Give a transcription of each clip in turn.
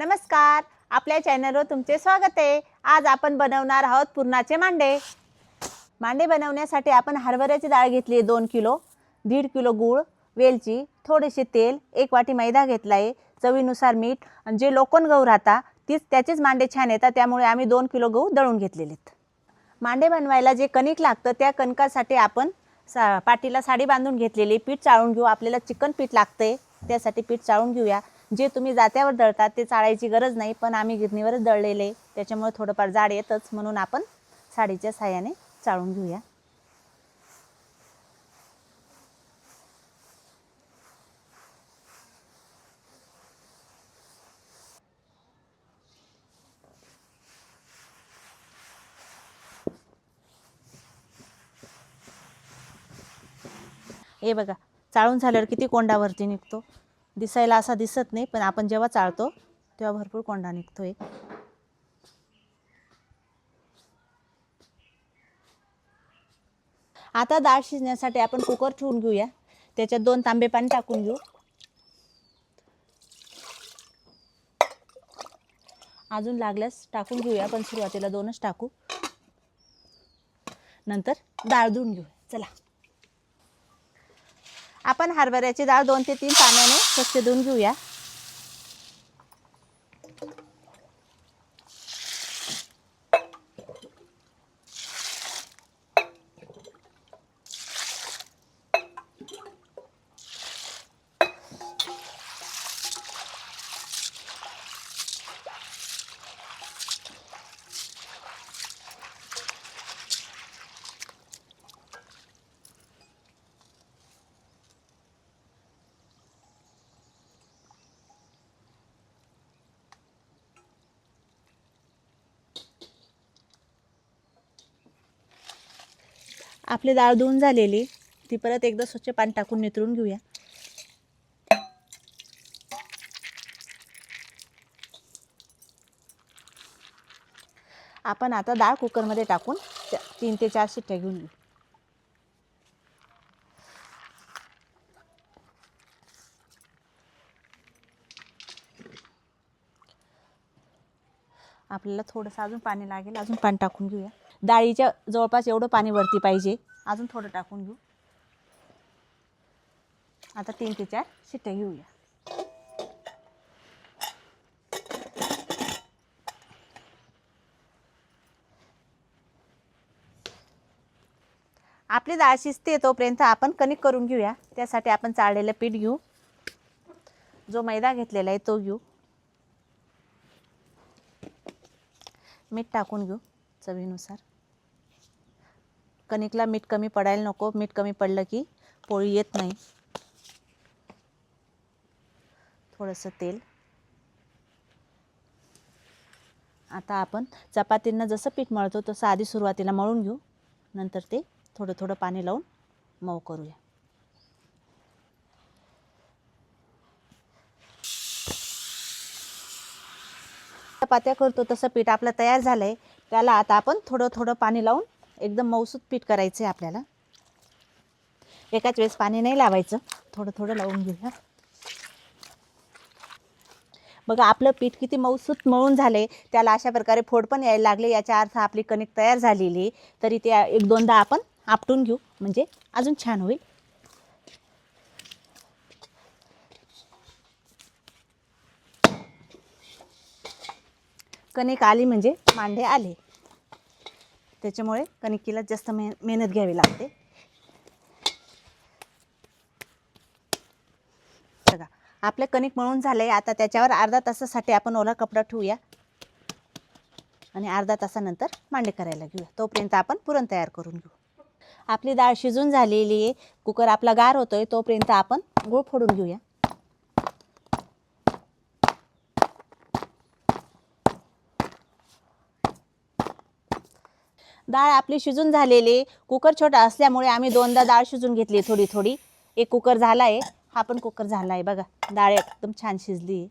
नमस्कार. आपल्या चॅनलवर तुमचे स्वागत आहे. आज आपण बनवणार आहोत पुरणाचे मांडे. मांडे बनवण्यासाठी आपण हरभऱ्याची डाळ घेतली आहे दोन किलो. दीड किलो गूळ वेलची थोडेसे तेल एक वाटी मैदा घेतला आहे चवीनुसार मीठ आणि जे लोकण गहू राहता तीच त्याचेच मांडे छान येतात. त्यामुळे आम्ही दोन किलो गहू दळून घेतलेले आहेत. मांडे बनवायला जे कणिक लागतं त्या कणकासाठी आपण सा पाटीला साडी बांधून घेतलेली पीठ चाळून घेऊ. आपल्याला चिकन पीठ लागते त्यासाठी पीठ चाळून घेऊया. जे तुम्ही जात्यावर दळतात ते चाळायची गरज नाही पण आम्ही गिरणीवरच दळलेले. त्याच्यामुळे थोडंफार जाड येतच म्हणून आपण साडीच्या साह्याने चाळून घेऊया. हे बघा चाळून झाल्यावर किती कोंडावरती निघतो? दिसायला असा दिसत नाही पण आपण जेव्हा चाळतो तेव्हा भरपूर कोंडा निघतो आहे आता डाळ शिजण्यासाठी आपण कुकर ठेवून घेऊया. त्याच्यात दोन तांबे पाणी टाकून घेऊ. अजून लागल्यास टाकून घेऊया पण सुरुवातीला दोनच टाकू. नंतर डाळ धुवून घेऊ. चला. आपण हरभऱ्याची डाळ दोन ते तीन पाण्याने स्वच्छ धुवून घेऊया. आपली डाळ धुवून झालेली. ती परत एकदा स्वच्छ पाणी टाकून नितरून घेऊया. आपण आता डाळ कुकरमध्ये टाकून तीन ते चार शिट्ट्या घेऊन घेऊ आपल्याला थोडंसं अजून पाणी लागेल. अजून पाणी टाकून घेऊया. डाळीच्या जवळपास एवढं पाणी वरती पाहिजे. अजून थोडं टाकून घेऊ. आता तीन ते चार शिट्ट्या घेऊया. आपली डाळ शिजते तोपर्यंत आपण कणिक करून घेऊया. त्यासाठी आपण चाळलेलं पीठ घेऊ. जो मैदा घेतलेला आहे तो घेऊ. मीठ टाकून घेऊ चवीनुसार. कणिकला मीठ कमी पडायला नको. मीठ कमी पडलं की पोळी येत नाही. थोडंसं तेल. आता आपण चपातींना जसं पीठ मळतो तसं आधी सुरुवातीला मळून घेऊ. नंतर ते थोडं थोडं पाणी लावून मऊ करूया. चपात्या करतो तसं पीठ आपलं तयार झालं आहे त्याला आता आपण थोडं थोडं पाणी लावून एकदम मऊसूत पीठ करायचं आहे आपल्याला. एकाच वेळेस पाणी नाही लावायचं. थोडं थोडं लावून घेऊया. बघा आपलं पीठ किती मऊसूत मळून झाले त्याला अशा प्रकारे फोड पण यायला लागले. याचा अर्थ आपली कणिक तयार झालेली. तरी ते एक दोनदा आपण आपटून घेऊ. म्हणजे अजून छान होईल. कणिक आली म्हणजे मांडे आले. त्याच्यामुळे कणिकेला जास्त मे मेहनत घ्यावी लागते. बघा आपले कणिक मळून झाले आता त्याच्यावर अर्धा तासासाठी आपण ओला कपडा ठेवूया. आणि अर्धा तासानंतर मांडे करायला घेऊया. तोपर्यंत आपण पुरण तयार करून घेऊ. आपली डाळ शिजून झालेली आहे. कुकर आपला गार होतोय तोपर्यंत आपण गूळ फोडून घेऊया. डाळ आपली शिजून झालेली. कुकर छोटा असल्यामुळे आम्ही दोनदा डाळ शिजून घेतली थोडी थोडी. एक कुकर झाला आहे हा पण कुकर झाला आहे बघा डाळ एकदम छान शिजली. आहे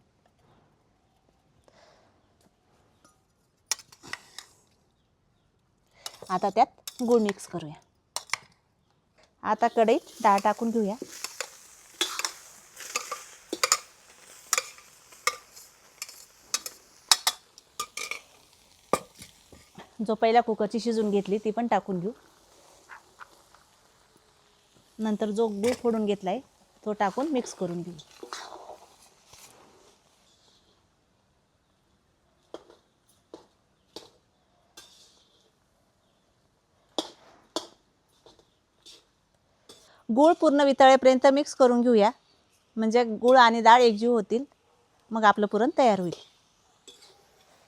आता त्यात गूळ मिक्स करूया. आता कढईत डाळ टाकून घेऊया. जो पहिला कुकरची शिजून घेतली ती पण टाकून घेऊ. नंतर जो गूळ फोडून घेतला आहे तो टाकून मिक्स करून घेऊ. गूळ पूर्ण वितळेपर्यंत मिक्स करून घेऊया. म्हणजे गूळ आणि डाळ एकजीव होतील. मग आपलं पुरण तयार होईल.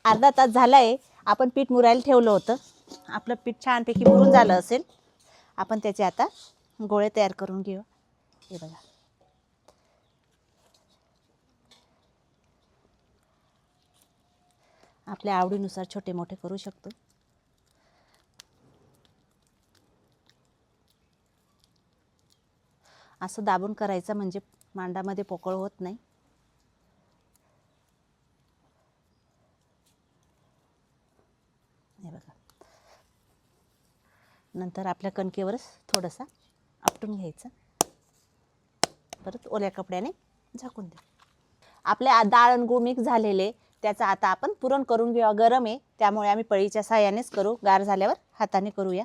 अर्धा तास झाला आहे आपण पीठ मुरायला ठेवलं होतं. आपलं पीठ छानपैकी मुरून झालं असेल. आपण त्याचे आता गोळे तयार करून घेऊ. हे बघा. आपल्या आवडीनुसार छोटे मोठे करू शकतो. असं दाबून करायचं म्हणजे मांडामध्ये पोकळ होत नाही हे बघा नंतर आपल्या कणकेवरच थोडंसा आपटून घ्यायचं. परत ओल्या कपड्याने झाकून द्या आपले आ- डाळ आणि मिक्स झालेले त्याचं आता आपण पुरण करून घेऊया. गरम आहे त्यामुळे आम्ही पळीच्या साह्यानेच करू. गार झाल्यावर हाताने करूया.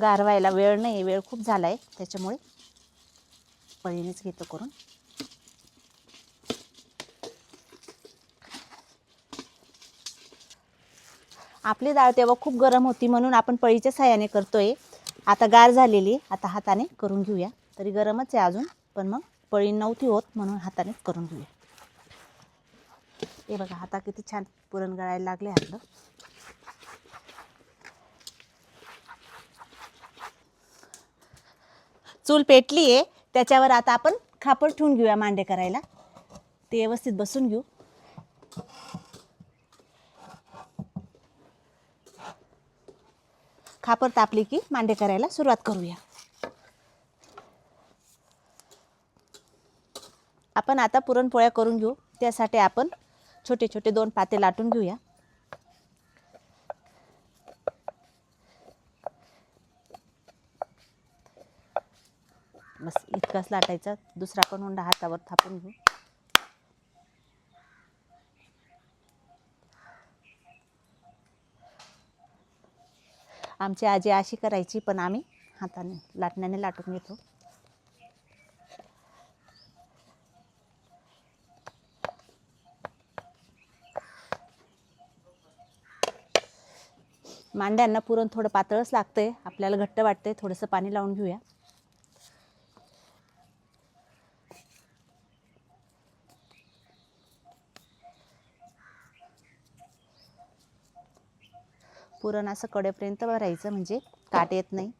गार व्हायला वेळ नाही वेळ खूप झाला आहे त्याच्यामुळे पळीनेच घेतो करून. आपली डाळ तेव्हा खूप गरम होती म्हणून आपण पळीच्या साह्याने करतोय. आता गार झालेली आता हाताने करून घेऊया. तरी गरमच आहे अजून. पण मग पळी नव्हती होत म्हणून हातानेच करून घेऊया. हे बघा हाता किती छान पुरण गळायला लागले आपलं चूल पेटली आहे त्याच्यावर आता आपण खापर ठेवून घेऊया मांडे करायला. ते व्यवस्थित बसून घेऊ. खापर तापली की मांडे करायला सुरुवात करूया. आपण आता पुरणपोळ्या करून घेऊ. त्यासाठी आपण छोटे छोटे दोन पाते लाटून घेऊया. बस इतकाच लाटायचा. दुसरा पण हुंडा हातावर थापून घेऊ. आमची आजी अशी करायची पण आम्ही हाताने लाटण्याने लाटून घेतो. मांड्यांना पुरण थोडं पातळच लागतंय. आपल्याला घट्ट वाटतंय. थोडंसं पाणी लावून घेऊया. पुरण असं कडेपर्यंत भरायचं म्हणजे काट येत नाही.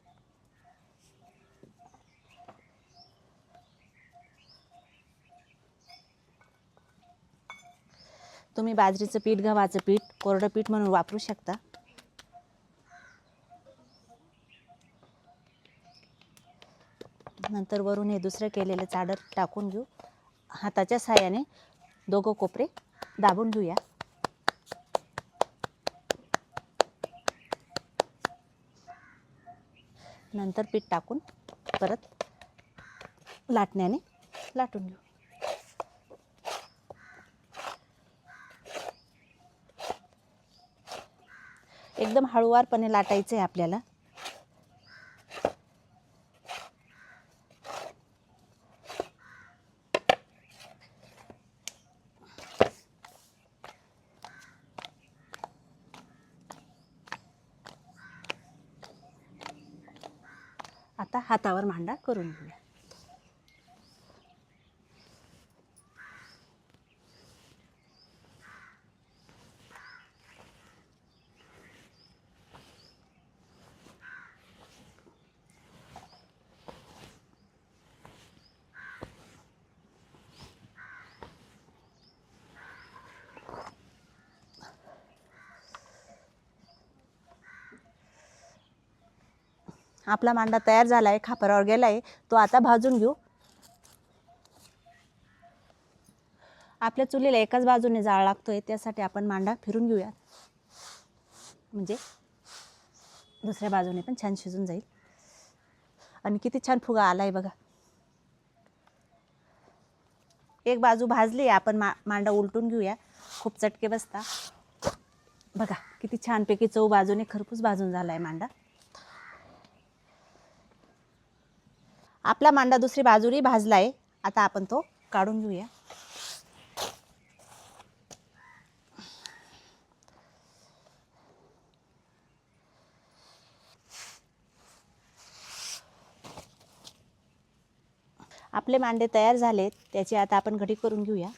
तुम्ही बाजरीचं पीठ गव्हाचं पीठ कोरडं पीठ म्हणून वापरू शकता. नंतर वरून हे दुसरं केलेलं चादर टाकून घेऊ. हाताच्या साह्याने दोघं कोपरे दाबून घेऊया. नंतर पीठ टाकून परत लाटण्याने लाटून घेऊ. एकदम हळुवारपणे लाटायचं आहे आपल्याला. आता हातावर मांडा करून घेऊया. आपला मांडा तयार झाला आहे खापरावर गेला आहे तो आता भाजून घेऊ. आपल्या चुलीला एकाच बाजूने जाळ लागतोय त्यासाठी आपण मांडा फिरून घेऊयात म्हणजे दुसऱ्या बाजूने पण छान शिजून जाईल. आणि किती छान फुगा आला आहे बघा. एक बाजू भाजली आपण मा मांडा उलटून घेऊया. खूप चटके बसता. बघा किती छानपैकी चव बाजूने खरपूस भाजून झाला आहे मांडा. आपला मांडा दुसरी बाजूनी भाजला आहे आता आपण तो काढून घेऊया. आपले मांडे तयार झालेत. त्याची आता आपण घडी करून घेऊया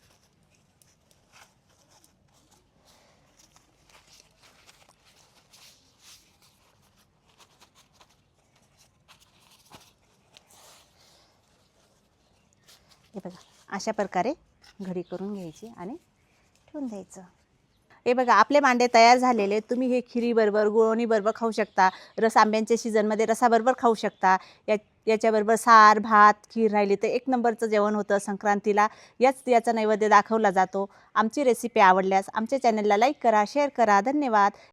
हे बघा अशा प्रकारे घडी करून घ्यायची आणि ठेवून द्यायचं. हे बघा आपले मांडे तयार झालेले. तुम्ही हे खिरीबरोबर गुळवणीबरोबर खाऊ शकता. रस आंब्यांच्या सीझनमध्ये रसाबरोबर खाऊ शकता. या याच्याबरोबर सार भात खीर राहिली तर एक नंबरचं जेवण होतं संक्रांतीला. याच याचा नैवेद्य दाखवला जातो. आमची रेसिपी आवडल्यास आमच्या चॅनलला लाईक करा शेअर करा. धन्यवाद.